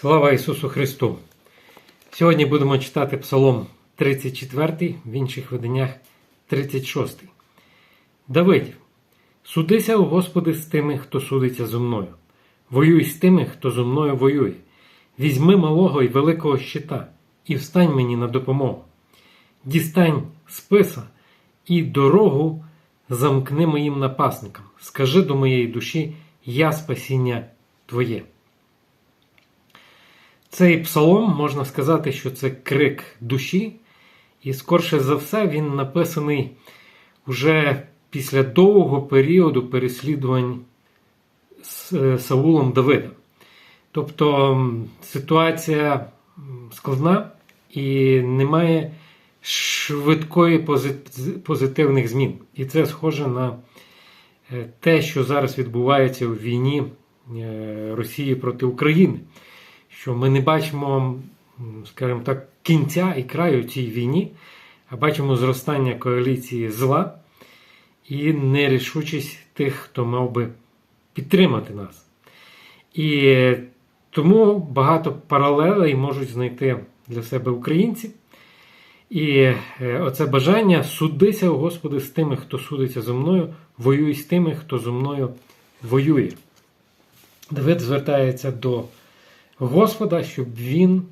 Слава Ісусу Христу! Сьогодні будемо читати Псалом 34, в інших виданнях 36. Давидів. Судися, о Господи, з тими, хто судиться зо мною. Воюй з тими, хто зо мною воює. Візьми малого і великого щита, і встань мені на допомогу. Дістань списа і дорогу замкни моїм напасникам. Скажи до моєї душі, я спасіння Твоє. Цей псалом можна сказати, що це крик душі, і скорше за все він написаний вже після довгого періоду переслідувань з Саулом Давида. Тобто ситуація складна і немає швидкої позитивних змін. І це схоже на е, те, що зараз відбувається у війні е, Росії проти України що ми не бачимо, скажімо так, кінця і краю цій війні, а бачимо зростання коаліції зла і нерішучість тих, хто мав би підтримати нас. І тому багато паралелей можуть знайти для себе українці. І е, оце бажання судися, о Господи, з тими, хто судиться зо мною, воюй з тими, хто зо мною воює. Давид звертається до Господа, щоб він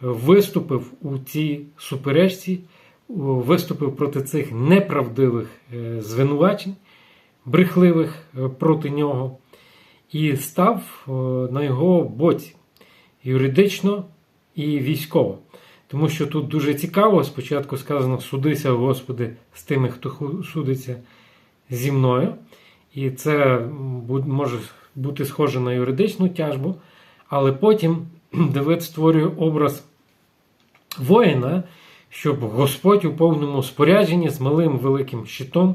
виступив у цій суперечці, виступив проти цих неправдивих е, звинувачень, брехливих е, проти нього, і став е, на його боці юридично і військово. Тому що тут дуже цікаво, спочатку сказано судися, Господи, з тими, хто судиться зі мною. І це може бути схоже на юридичну тяжбу. Але потім Давид створює образ воїна, щоб Господь у повному спорядженні з малим великим щитом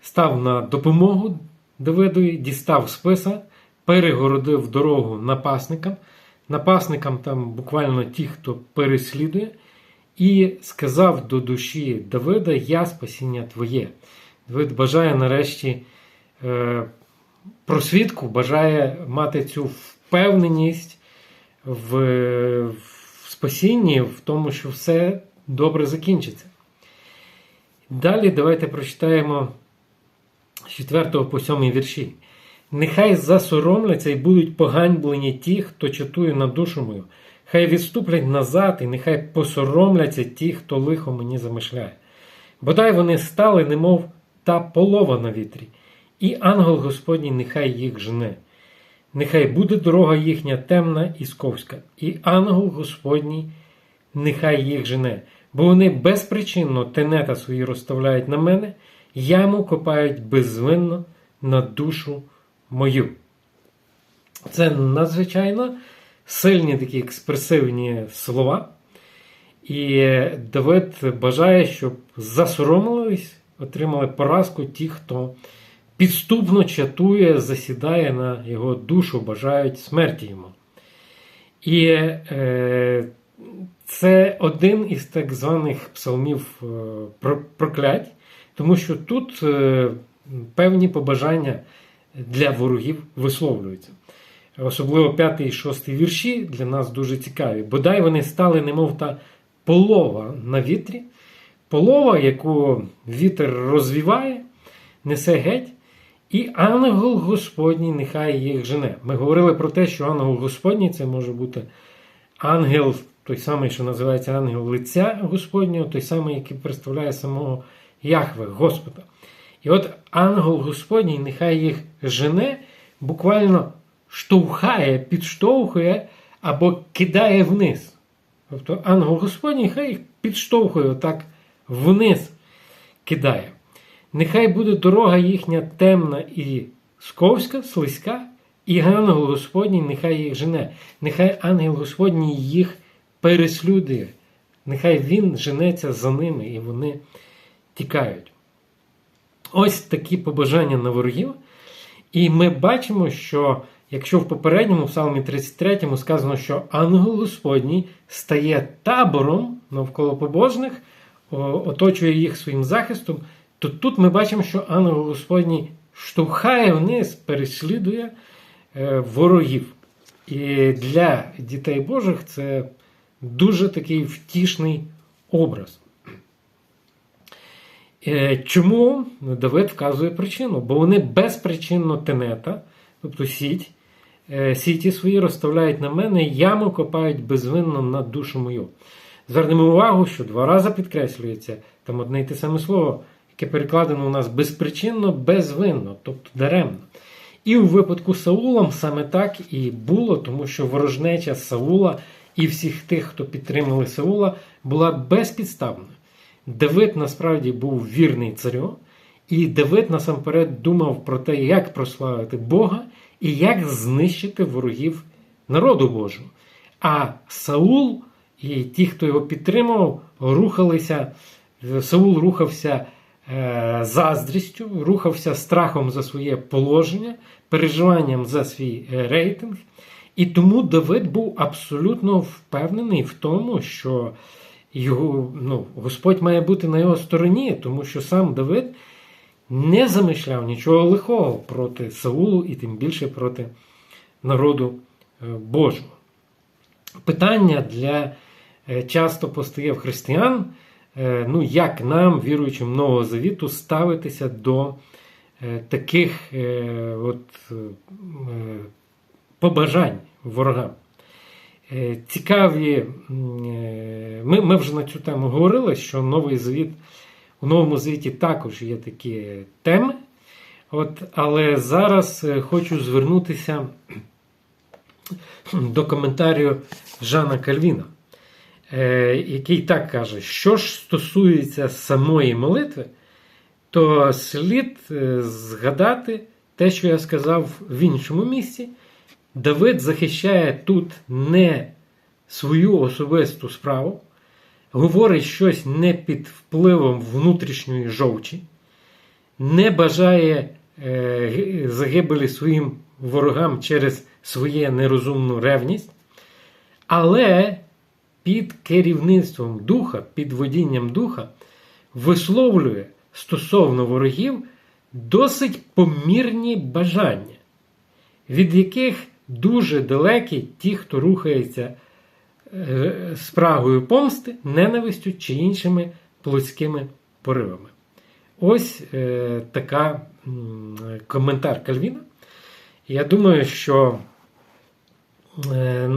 став на допомогу Давидові, дістав списа, перегородив дорогу напасникам. Напасникам там буквально ті, хто переслідує, і сказав до душі Давида: Я спасіння Твоє. Давид бажає нарешті е, просвідку, бажає мати цю впевненість в, в спасінні, в тому, що все добре закінчиться. Далі давайте прочитаємо з 4 по 7 вірші. Нехай засоромляться і будуть поганьблені ті, хто чатує на душу мою. Хай відступлять назад, і нехай посоромляться ті, хто лихо мені замишляє. Бодай вони стали, немов та полова на вітрі, і ангел Господній нехай їх жене. Нехай буде дорога їхня темна і сковська, і ангел Господній нехай їх жене, бо вони безпричинно тенета свої розставляють на мене, яму копають безвинно на душу мою. Це надзвичайно сильні такі експресивні слова. І Давид бажає, щоб засоромились, отримали поразку ті, хто підступно чатує, засідає на його душу, бажають смерті йому. І е, це один із так званих псалмів е, проклять, тому що тут е, певні побажання для ворогів висловлюються. Особливо п'ятий і шостий вірші для нас дуже цікаві. Бодай вони стали, немов та полова на вітрі, полова, яку вітер розвіває, несе геть, і ангел Господній нехай їх жене. Ми говорили про те, що ангел Господній це може бути ангел, той самий, що називається ангел лиця Господнього, той самий, який представляє самого Яхве, Господа. І от ангел Господній нехай їх жене, буквально штовхає, підштовхує або кидає вниз. Тобто ангел Господній хай їх підштовхує отак вниз кидає. Нехай буде дорога їхня темна і сковська, слизька, і ангел Господній нехай їх жене. Нехай ангел Господній їх переслідує. Нехай він женеться за ними і вони тікають. Ось такі побажання на ворогів. І ми бачимо, що якщо в попередньому псалмі 33 сказано, що ангел Господній стає табором навколо побожних, оточує їх своїм захистом, то тут ми бачимо, що ангел Господній штовхає вниз, переслідує е, ворогів. І для дітей Божих це дуже такий втішний образ. Е, Чому Давид вказує причину? Бо вони безпричинно тенета, тобто сіть, е, сіті свої розставляють на мене, яму копають безвинно на душу мою. Звернемо увагу, що два рази підкреслюється там одне й те саме слово, яке перекладено у нас безпричинно, безвинно, тобто даремно. І у випадку з Саулом саме так і було, тому що ворожнеча Саула і всіх тих, хто підтримали Саула, була безпідставною. Давид насправді був вірний царю, і Давид насамперед думав про те, як прославити Бога і як знищити ворогів народу Божого. А Саул і ті, хто його підтримував, рухалися. Саул рухався заздрістю, рухався страхом за своє положення, переживанням за свій е, рейтинг. І тому Давид був абсолютно впевнений в тому, що його, ну, Господь має бути на його стороні, тому що сам Давид не замишляв нічого лихого проти Саулу і тим більше проти народу е, Божого. Питання для е, часто постає в християн, е, ну, як нам, віруючим Нового Завіту, ставитися до таких от, побажань ворогам. Цікаві, ми ми вже на цю тему говорили, що Новий Завіт, у Новому Завіті також є такі теми. От, Але зараз хочу звернутися до коментарю Жана Кальвіна, який так каже, що ж стосується самої молитви, то слід згадати те, що я сказав в іншому місці. Давид захищає тут не свою особисту справу, говорить щось не під впливом внутрішньої жовчі, не бажає е, загибелі своїм ворогам через своє нерозумну ревність, але під керівництвом духа, під водінням духа, висловлює стосовно ворогів досить помірні бажання, від яких дуже далекі ті, хто рухається е, спрагою помсти, ненавистю чи іншими плотськими поривами. Ось е, така коментар Кальвіна. Я думаю, що е,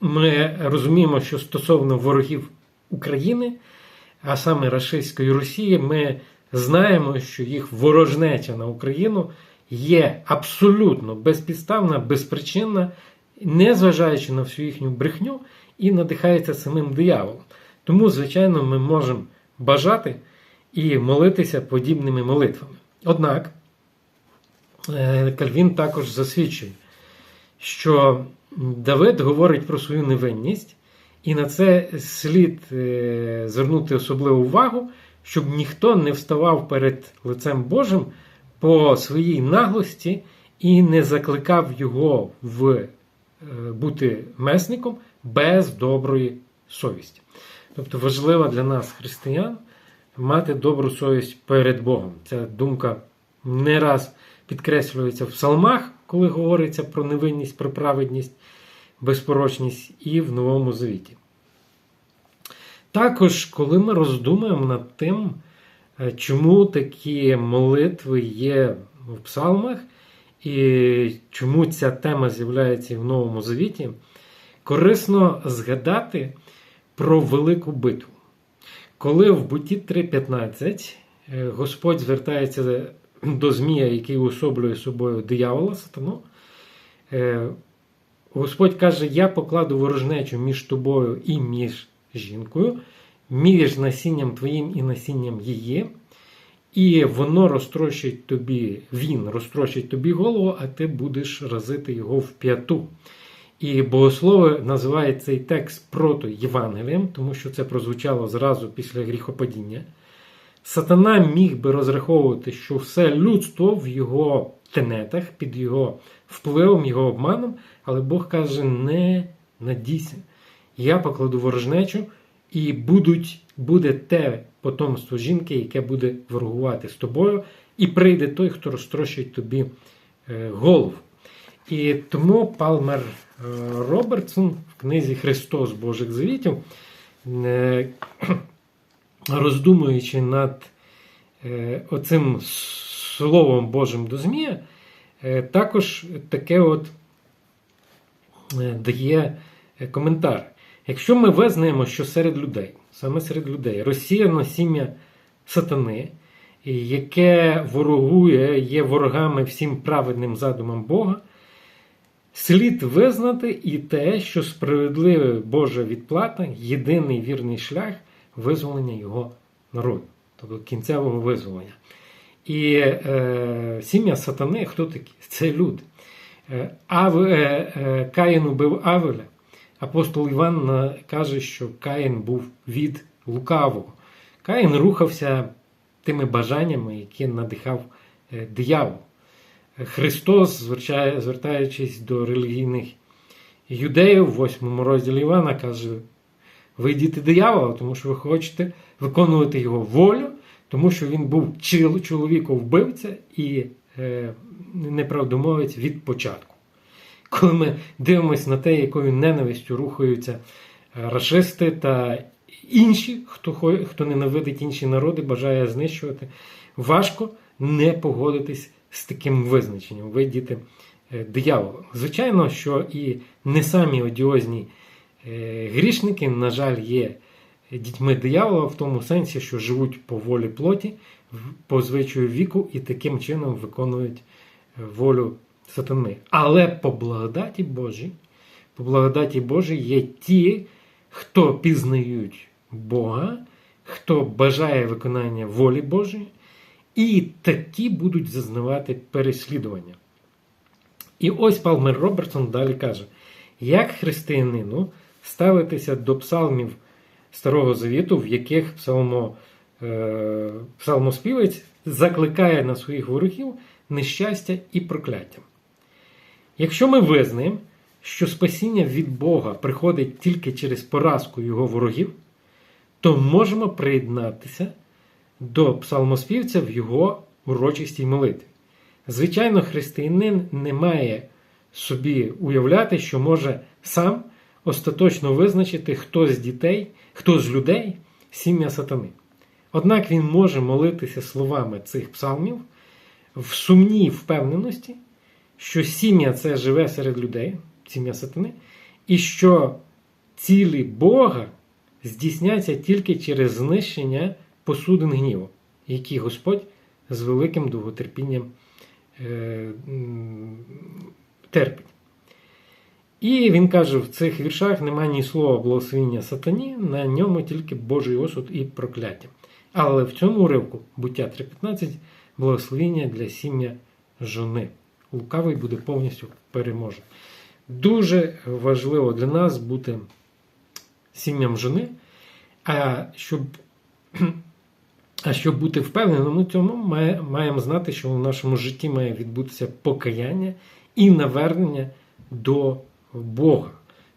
ми розуміємо, що стосовно ворогів України, а саме Рашистської Росії, ми знаємо, що їх ворожнеча на Україну є абсолютно безпідставна, безпричинна, незважаючи на всю їхню брехню, і надихається самим дияволом. Тому, звичайно, ми можемо бажати і молитися подібними молитвами. Однак е, Кальвін також засвідчує, що Давид говорить про свою невинність, і на це слід е, звернути особливу увагу, щоб ніхто не вставав перед лицем Божим по своїй наглості і не закликав його в е, бути месником без доброї совісті. Тобто важливо для нас, християн, мати добру совість перед Богом. Ця думка не раз підкреслюється в псалмах, коли говориться про невинність, про праведність, безпорочність і в Новому Завіті. Також, коли ми роздумуємо над тим, Е, чому такі молитви є в псалмах, і чому ця тема з'являється і в Новому Завіті, корисно згадати про велику битву. Коли в Буті 3.15 е, Господь звертається до Змія, який уособлює собою диявола сатану, е, Господь каже: Я покладу ворожнечу між тобою і між жінкою між насінням твоїм і насінням її, і воно розтрощить тобі, він розтрощить тобі голову, а ти будеш разити його в п'яту. І богослови називають цей текст прото Євангелієм, тому що це прозвучало зразу після гріхопадіння. Сатана міг би розраховувати, що все людство в його тенетах, під його впливом, його обманом, але Бог каже: не надійся. Я покладу ворожнечу і будуть, буде те потомство жінки, яке буде ворогувати з тобою, і прийде той, хто розтрощить тобі е, голову. І тому Палмер Робертсон в книзі Христос Божих Завітів, е, роздумуючи над е, оцим Словом Божим до Змія, е, також таке от дає коментар. Якщо ми визнаємо, що серед людей, саме серед людей, розсіяно сім'я сатани, яке ворогує, є ворогами всім праведним задумам Бога, слід визнати і те, що справедливе Божа відплата єдиний вірний шлях визволення його народу, тобто кінцевого визволення. І е, сім'я сатани, хто такі? Це люди. Е, Ав, е, е, Каїн убив Авеля. Апостол Іван каже, що Каїн був від лукавого. Каїн рухався тими бажаннями, які надихав е, диявол. Христос, звертаючись до релігійних юдеїв, в 8 розділі Івана, каже: ви діти диявола, тому що ви хочете виконувати його волю, тому що він був чоловіко-вбивця і е, неправдомовець від початку. Коли ми дивимося на те, якою ненавистю рухаються е, расисти та інші, хто хто ненавидить інші народи, бажає знищувати, важко не погодитись з таким визначенням. Ви діти е, диявола. Звичайно, що і не самі одіозні грішники, на жаль, є дітьми диявола в тому сенсі, що живуть по волі плоті, по звичаю віку і таким чином виконують волю сатани. Але по благодаті Божій, по благодаті Божій є ті, хто пізнають Бога, хто бажає виконання волі Божої, і такі будуть зазнавати переслідування. І ось Палмер Робертсон далі каже: як християнину ставитися до псалмів Старого Завіту, в яких псалмо, е, псалмоспівець закликає на своїх ворогів нещастя і прокляття. Якщо ми визнаємо, що спасіння від Бога приходить тільки через поразку його ворогів, то можемо приєднатися до псалмоспівця в його урочистій молитві. Звичайно, християнин не має собі уявляти, що може сам остаточно визначити, хто з дітей, хто з людей сім'я сатани. Однак він може молитися словами цих псалмів в сумній впевненості, що сім'я це живе серед людей, сім'я сатани, і що цілі Бога здійсняться тільки через знищення посудин гніву, які Господь з великим довготерпінням е, терпить. І він каже, в цих віршах немає ні слова благословіння сатані, на ньому тільки Божий осуд і прокляття. Але в цьому уривку буття 3.15 благословіння для сім'я жони. Лукавий буде повністю переможений. Дуже важливо для нас бути сім'ям жони, а щоб а щоб бути впевненим у цьому, ми маємо знати, що в нашому житті має відбутися покаяння і навернення до Бога.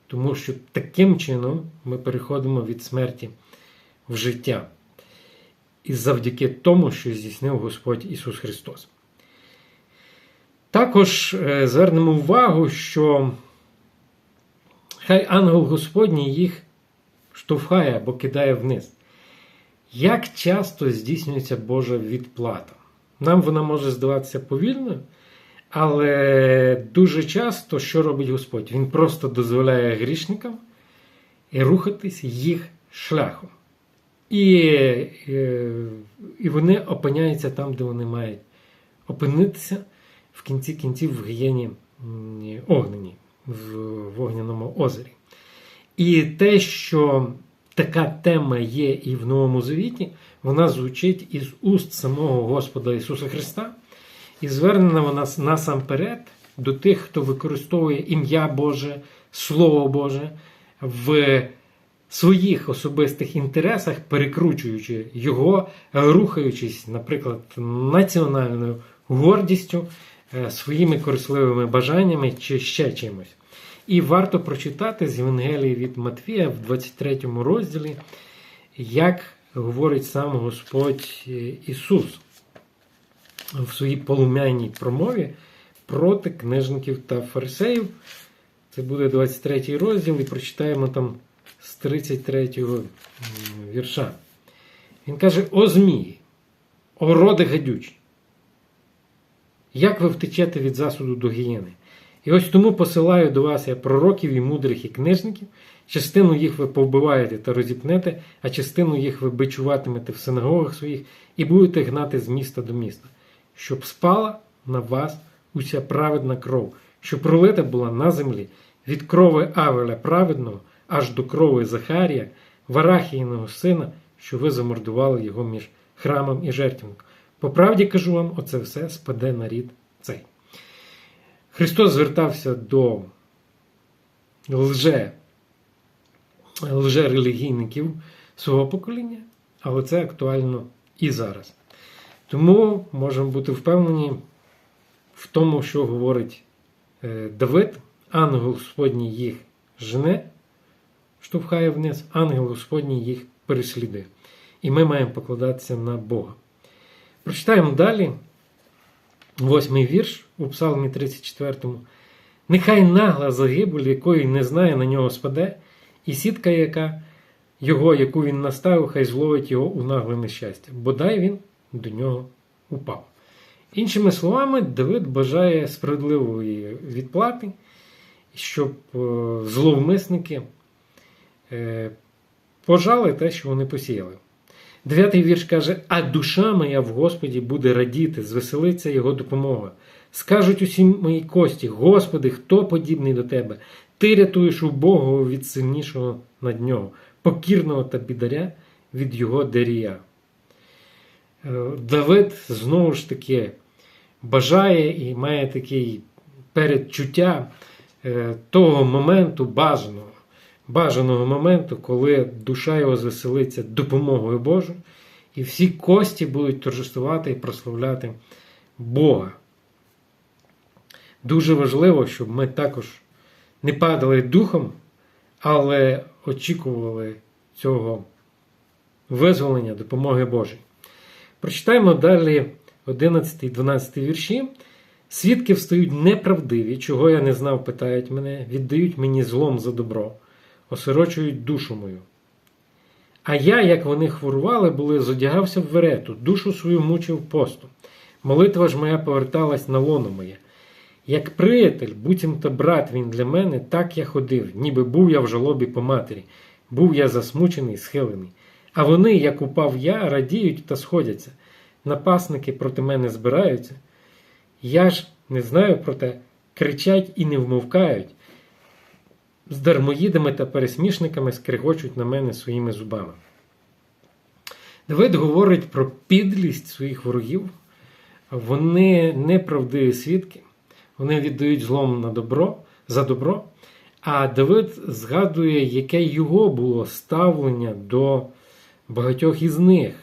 Тому що таким чином ми переходимо від смерті в життя. І завдяки тому, що здійснив Господь Ісус Христос. Також е, звернемо увагу, що хай ангел Господній їх штовхає або кидає вниз. Як часто здійснюється Божа відплата? Нам вона може здаватися повільною, але дуже часто, що робить Господь? Він просто дозволяє грішникам рухатись їх шляхом. І, і вони опиняються там, де вони мають опинитися в кінці кінців в гієні огнені, в вогняному озері. І те, що така тема є і в Новому Завіті, вона звучить із уст самого Господа Ісуса Христа, і звернена вона насамперед до тих, хто використовує ім'я Боже, Слово Боже в своїх особистих інтересах, перекручуючи його, рухаючись, наприклад, національною гордістю, е, своїми корисливими бажаннями чи ще чимось. І варто прочитати з Євангелії від Матвія в 23 розділі, як говорить сам Господь Ісус в своїй полум'яній промові проти книжників та фарисеїв. Це буде 23 розділ, і прочитаємо там з 33 вірша. Він каже: О Змії, о роди гадючі, як ви втечете від засуду до гієни? І ось тому посилаю до вас я пророків і мудрих і книжників. Частину їх ви повбиваєте та розіпнете, а частину їх ви бичуватимете в синагогах своїх і будете гнати з міста до міста, щоб спала на вас уся праведна кров, що пролита була на землі від крови Авеля праведного аж до крови Захарія, Варахіїного сина, що ви замордували його між храмом і жертвенником. По правді кажу вам, оце все спаде на рід цей. Христос звертався до лже, лже-релігійників свого покоління, але це актуально і зараз. Тому можемо бути впевнені в тому, що говорить е, Давид, ангел Господній їх жене, штовхає вниз, ангел Господній їх переслідує. І ми маємо покладатися на Бога. Прочитаємо далі, восьмий вірш у Псалмі 34. Нехай нагла загибель, якої не знає, на нього спаде, і сітка, яка його, яку він наставив, хай зловить його у нагле нещастя, бодай він до нього упав. Іншими словами, Давид бажає справедливої відплати, щоб е, зловмисники е, пожали те, що вони посіяли. Дев'ятий вірш каже: А душа моя в Господі буде радіти, звеселиться Його допомога. Скажуть усі мої кості, Господи, хто подібний до Тебе? Ти рятуєш убогого від сильнішого над нього, покірного та бідаря від його дерія. Е, Давид знову ж таки бажає і має такий передчуття е, того моменту бажаного, бажаного моменту, коли душа його звеселиться допомогою Божою, і всі кості будуть торжествувати і прославляти Бога. Дуже важливо, щоб ми також не падали духом, але очікували цього визволення, допомоги Божої. Прочитаємо далі 11, 12 вірші. Свідки встають неправдиві, чого я не знав, питають мене, віддають мені злом за добро, осирочують душу мою. А я, як вони хворували, були, зодягався в верету, душу свою мучив посту. Молитва ж моя поверталась на лоно моє. Як приятель, буцімто брат він для мене, так я ходив, ніби був я в жалобі по матері, був я засмучений, схилений. А вони, як упав я, радіють та сходяться. Напасники проти мене збираються. Я ж не знаю про те, кричать і не вмовкають. З дармоїдами та пересмішниками скригочуть на мене своїми зубами. Давид говорить про підлість своїх ворогів. Вони неправдиві свідки, вони віддають злом на добро, за добро. А Давид згадує, яке його було ставлення до багатьох із них.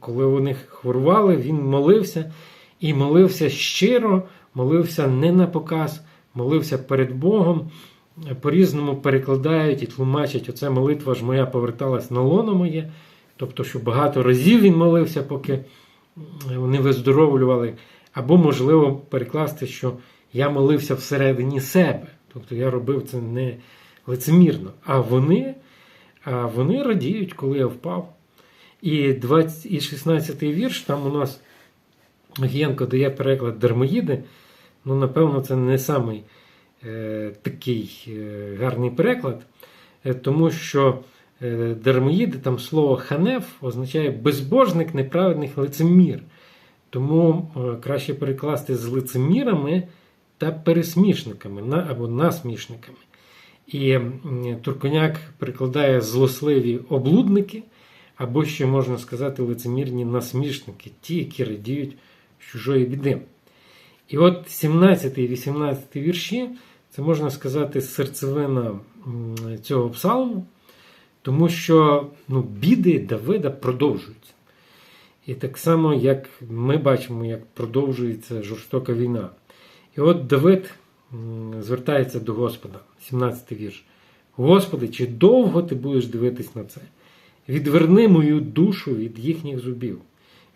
Коли вони хворували, він молився і молився щиро, молився не на показ, молився перед Богом. По-різному перекладають і тлумачать, оця молитва ж моя поверталась на лоно моє. Тобто, що багато разів він молився, поки вони виздоровлювали. Або, можливо, перекласти, що я молився всередині себе. Тобто я робив це не лицемірно. А вони, а вони радіють, коли я впав. І 20, і 16 вірш, там у нас Гієнко дає переклад дармоїди. Ну, напевно, це не самий е, такий е, гарний переклад, е, тому що е, дармоїди, там слово ханеф означає безбожник, неправедних лицемір. Тому е, краще перекласти з лицемірами та пересмішниками на, або насмішниками. І м, Турконяк перекладає злосливі облудники. Або ще можна сказати лицемірні насмішники, ті, які радіють чужої біди. І от 17 і 18 вірші це можна сказати серцевина цього псалму, тому що ну, біди Давида продовжуються. І так само, як ми бачимо, як продовжується жорстока війна. І от Давид звертається до Господа, 17 вірш. Господи, чи довго ти будеш дивитись на це? Відверни мою душу від їхніх зубів,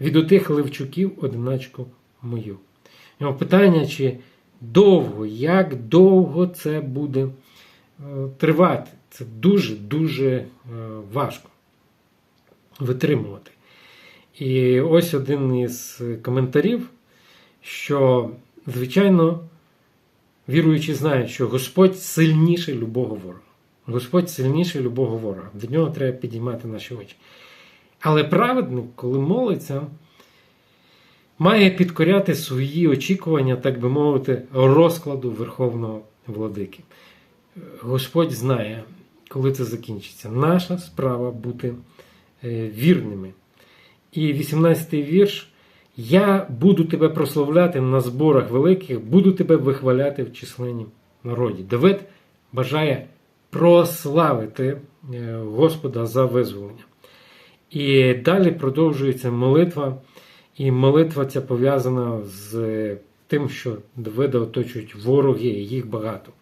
від отих левчуків одиначку мою. Його питання, чи довго, як довго це буде тривати. Це дуже-дуже е, важко витримувати. І ось один із коментарів, що, звичайно, віруючі знають, що Господь сильніший любого ворога. Господь сильніший любого ворога. До нього треба підіймати наші очі. Але праведник, коли молиться, має підкоряти свої очікування, так би мовити, розкладу Верховного Владики. Господь знає, коли це закінчиться. Наша справа бути е, вірними. І 18-й вірш. Я буду тебе прославляти на зборах великих, буду тебе вихваляти в численнім народі. Давид бажає прославити е, Господа за визволення. І далі продовжується молитва, і молитва ця пов'язана з тим, що Давида оточують вороги, і їх багато.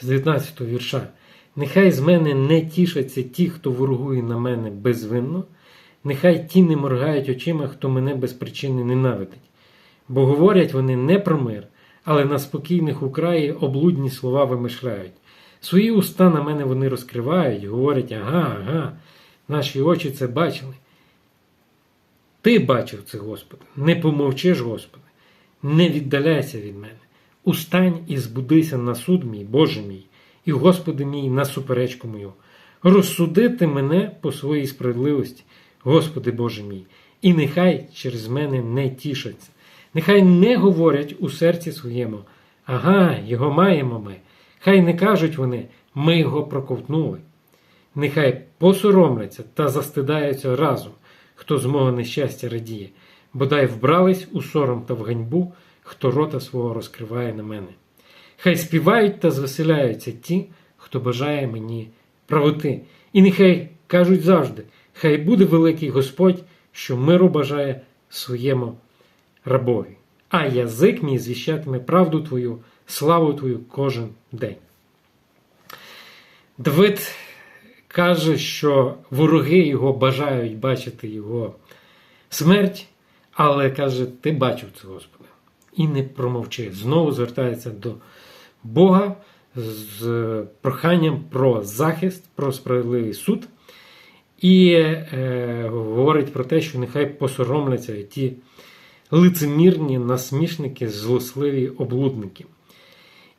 З 19 вірша. Нехай з мене не тішаться ті, хто ворогує на мене безвинно, нехай ті не моргають очима, хто мене без причини ненавидить. Бо говорять вони не про мир, але на спокійних украї облудні слова вимишляють. Свої уста на мене вони розкривають, говорять, ага, ага, наші очі це бачили. Ти бачив це, Господи, не помовчиш, Господи, не віддаляйся від мене. Устань і збудися на суд мій, Боже мій, і Господи мій на суперечку мою. Розсудити мене по своїй справедливості, Господи Боже мій, і нехай через мене не тішаться. Нехай не говорять у серці своєму, ага, його маємо ми. Хай не кажуть вони, ми його проковтнули. Нехай посоромляться та застидаються разом, хто з мого нещастя радіє, бодай вбрались у сором та в ганьбу, хто рота свого розкриває на мене. Хай співають та звеселяються ті, хто бажає мені правоти. І нехай кажуть завжди, хай буде великий Господь, що миру бажає своєму рабові. А язик мій звіщатиме правду Твою, славу Твою кожен день. Давид каже, що вороги його бажають бачити його смерть, але каже, ти бачив це, Господи, і не промовчи. Знову звертається до Бога з проханням про захист, про справедливий суд. І е, говорить про те, що нехай посоромляться ті лицемірні насмішники, злосливі облудники.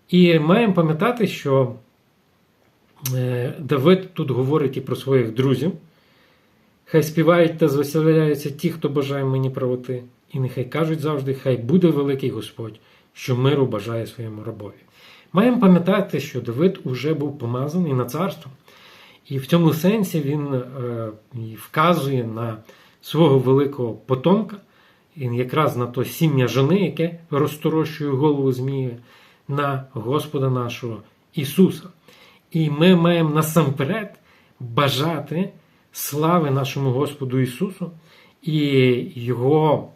І маємо пам'ятати, що е, Давид тут говорить і про своїх друзів. Хай співають та звеселяються ті, хто бажає мені правоти, і нехай кажуть завжди, хай буде великий Господь, що миру бажає своєму рабові. Маємо пам'ятати, що Давид уже був помазаний на царство, і в цьому сенсі він е, вказує на свого великого потомка, якраз на то сім'я жони, яке розторощує голову Змії, на Господа нашого Ісуса. І ми маємо насамперед бажати слави нашому Господу Ісусу і Його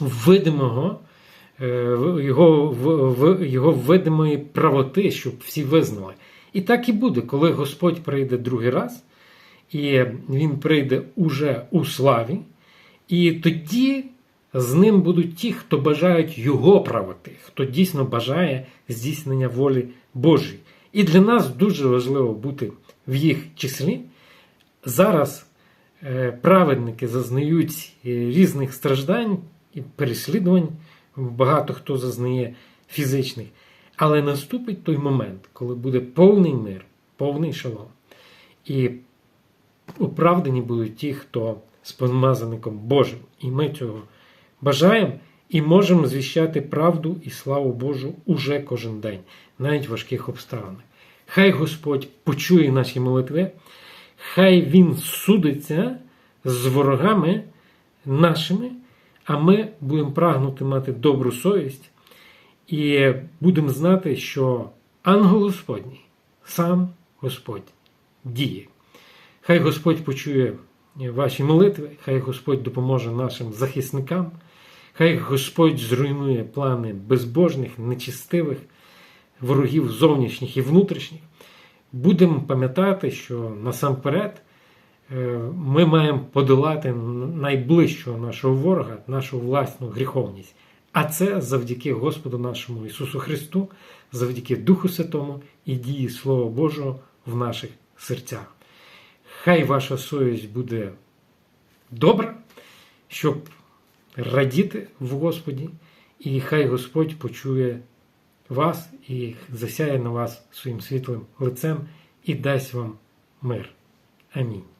видимого, е, його, його видимої правоти, щоб всі визнали. І так і буде, коли Господь прийде другий раз, і Він прийде уже у славі, і тоді з ним будуть ті, хто бажають Його правоти, хто дійсно бажає здійснення волі Божої. І для нас дуже важливо бути в їх числі. Зараз е, праведники зазнають е, різних страждань і переслідувань, багато хто зазнає фізичних. Але наступить той момент, коли буде повний мир, повний шалом. І оправдані будуть ті, хто з помазаником Божим. І ми цього бажаємо і можемо звіщати правду і славу Божу уже кожен день, навіть в важких обставинах. Хай Господь почує наші молитви, хай Він судиться з ворогами нашими, а ми будемо прагнути мати добру совість і будемо знати, що ангел Господній, сам Господь діє. Хай Господь почує ваші молитви, хай Господь допоможе нашим захисникам, хай Господь зруйнує плани безбожних, нечистивих ворогів зовнішніх і внутрішніх. Будемо пам'ятати, що насамперед е, ми маємо подолати найближчого нашого ворога, нашу власну гріховність, А це завдяки Господу нашому Ісусу Христу, завдяки Духу Святому і дії Слова Божого в наших серцях. Хай ваша совість буде добра, щоб радіти в Господі, і хай Господь почує вас і засяє на вас своїм світлим лицем і дасть вам мир. Амінь.